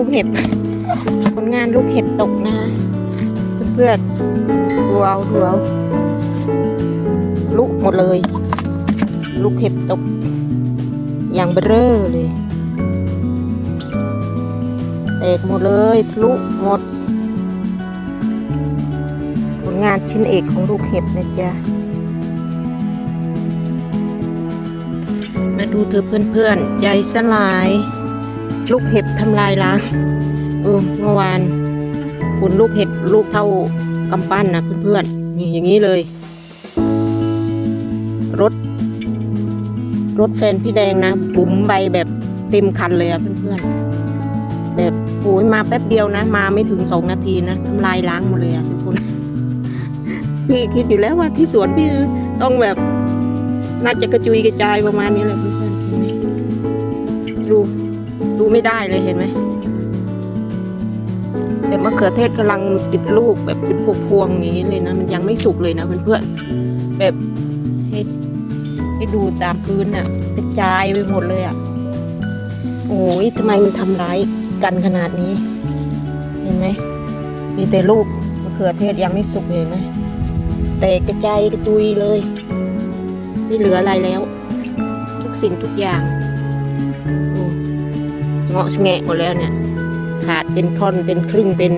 ลูกเห็บผลงานลูกเห็บตกนะเพื่อนๆดูเอาดูเอาลุกหมดเลย ลูกเห็บตก อย่างเบ้อเร่อเลยแตกหมดเลยทะลุหมด ผลงานชิ้นเอกของลูกเห็บนะจ๊ะ มาดูเธอเพื่อนๆ ใจสลาย ลูกเห็บทำลายล้างเออเมื่อวานผลลูกเห็บลูกเท่ากำปั้นนะเพื่อนๆนี่อย่างนี้เลย รถ รถแฟนพี่แดงนะบุ๋มใบแบบเต็มคันเลยอะเพื่อนๆแบบโอ้ยมาแป๊บเดียวนะ มาไม่ถึงสองนาทีนะทำลายล้างหมดเลยอะทุกคนพี่คิดอยู่แล้วว่าที่สวนพี่ต้องแบบน่าจะกระจุยกระจายประมาณนี้เลยเพื่อนๆดู ดูไม่ได้เลยเห็นไหมแต่มะเขือเทศกำลังติดลูกแบบเป็นพวงๆอย่างนี้เลยนะ มันยังไม่สุกเลยนะเพื่อนๆแบบให้ให้ดูตามพื้นน่ะกระจายไปหมดเลยอะโอ้ยทำไมมันทำร้ายกันขนาดนี้ เห็นไหมมีแต่ลูกมะเขือเทศยังไม่สุกเห็นไหมแต่กระจายกระจุยเลย ไม่เหลืออะไรแล้ว ทุกสิ่งทุกอย่างาะแงะหมดแล้วเนี่ย ขาดเป็นท่อนเป็นครึ่งเป็น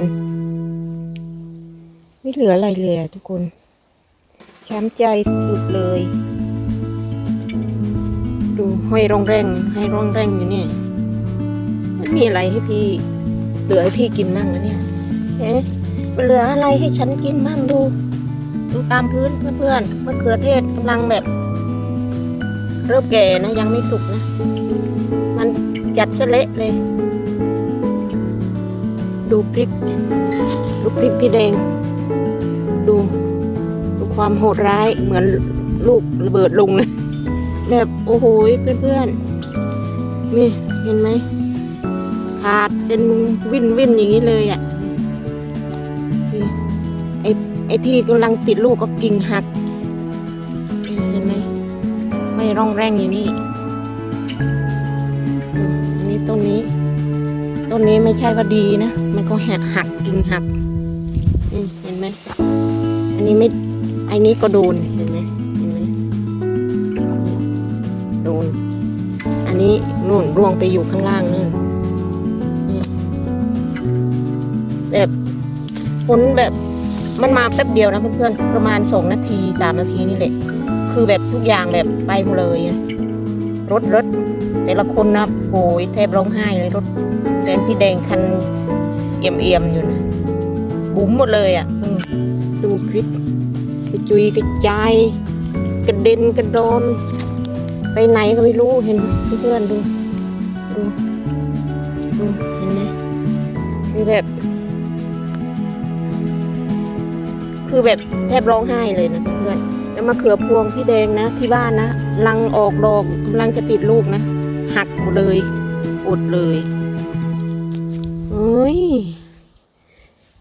ไม่เหลืออะไรเลยทุกคนช้ำใจสุดเลย ดูห้อยร่องแรงให้ร่องแรงอยู่เนี่ยมันมีอะไรให้พี่เหลือให้พี่กินมั่งนะเนี่ยเอ๊ะมันเหลืออะไรให้ฉันกินมั่งดู ดูตามพื้นเพื่อนๆมะเขือเทศกำลังแบบ เริ่มแก่นะยังไม่สุกนะ จัดเสเละเลย ดูพริก ดูพริกพี่แดง ดูดูความโหดร้ายเหมือนลูกระเบิดลงเลย แบบโอ้โหเพื่อนๆนี่เห็นไหมขาดเป็นวิ่นวิ่นอย่างนี้เลยอะ่ะนี่ไอไอที่กำลังติดลูกก็กิ่งหัก เห็นไหมไม่ร่องแรงอย่างนี้ นนี้ไม่ใช่ว่าดีนะ มันก็หักหักกิ่งหักเห็นไหม อันนี้ไม่ อันนี้ก็โดน เห็นไหมเห็นไหมโดน อันนี้นู่นร่วงไปอยู่ข้างล่างนู่แบบฝนแบบมันมาแป๊บเดียวนะเพื่อนๆประมาณสองนาทีสามนาทีนี่แหละ คือแบบทุกอย่างแบบไปหมดเลย รถรถ แต่ละคนนะโอ้ยแทบร้องไห้เลยรถแฟนพี่แดงคันเอี่ยมเอี่ยมๆอยู่นะบุ๋มหมดเลยอะดูคลิปกระจุยกระจายกระเด็นกระโดน ไปไหนก็ไม่รู้เห็นเพื่อนดูดูดูเห็นไหมคือแบบ คือแบบแทบร้องไห้เลยนะเพื่อนแล้วมะเขือพวงพี่แดงนะ ที่บ้านนะลังออกดอกกำลังจะติดลูกนะ หักหมดเลยอดเลยเฮ้ย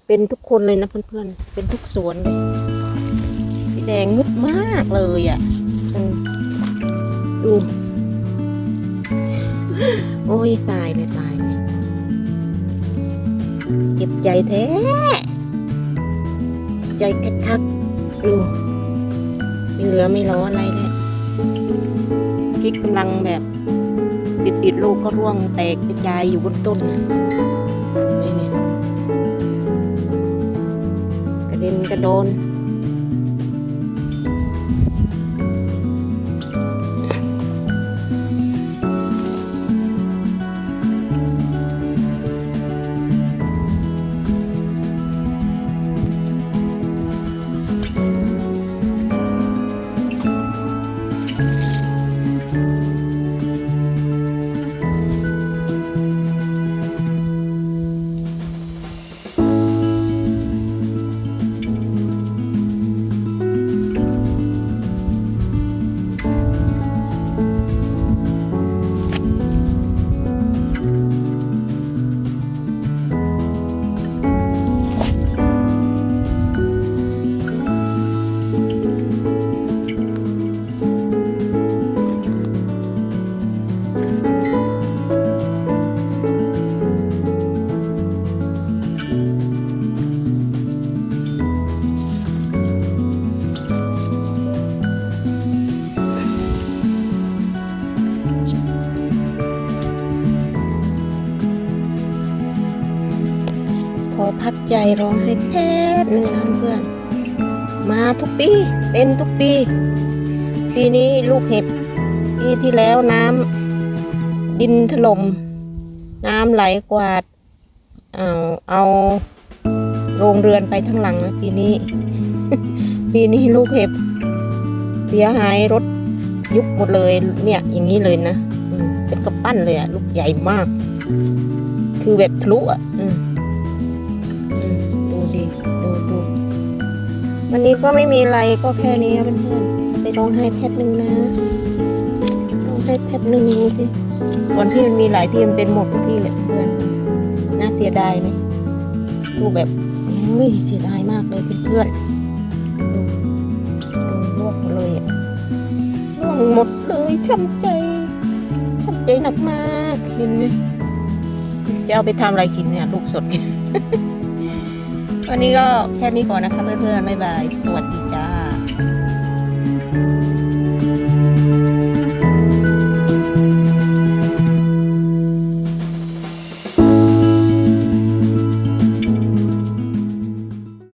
เป็นทุกคนเลยนะเพื่อนๆ เป็นทุกสวนเลยพี่แดงงึดมากเลยอะ่ะดู โอ้ย ตายเลยตายเลยเจ็บใจแท้ ใจคักๆดูไม่เหลือไม่รออะไรเลยพริกกำลังแบบ ติดติดๆลูกก็ร่วงแตกกระจายอยู่บนต้นนะเห็นไหมเนี่ยกระเด็นกระโดน พัดใจร้องให้แค่หนึ่งนะเพื่อน มาทุกปี เป็นทุกปี ปีนี้ลูกเห็บ ปีที่แล้วน้ำดินถล่มน้ำไหลกวาด เอาเอาโรงเรือนไปทั้งหลังนะปีนี้ ปีนี้ลูกเห็บ เสียหายรถยุบหมดเลยเนี่ย อย่างนี้เลยนะเป็นกระปั้นเลยอะลูกใหญ่มาก คือแบบทะลุอะอืม ดูดูวันนี้ก็ไม่มีอะไรก็แค่นี้นะเพื่อนๆไปร้องไห้แพทหนึ่งนะร้องไห้แพทหนึ่งดูสิวันที่มันมีหลายที่มันเป็นหมดทุกที่เลยเพื่อนน่าเสียดายไหมดูแบบเฮ้ยเสียดายมากเลยเพื่อนๆดูดูลวกเลยอะร่วงหมดเลยช้ำใจช้ำใจหนักมากเห็นไหมจะเอาไปทำอะไรกินเนี่ย ลูกสด วันนี้ก็แค่นี้ก่อนนะคะเพื่อนๆบ๊ายบาย สวัสดีจ้า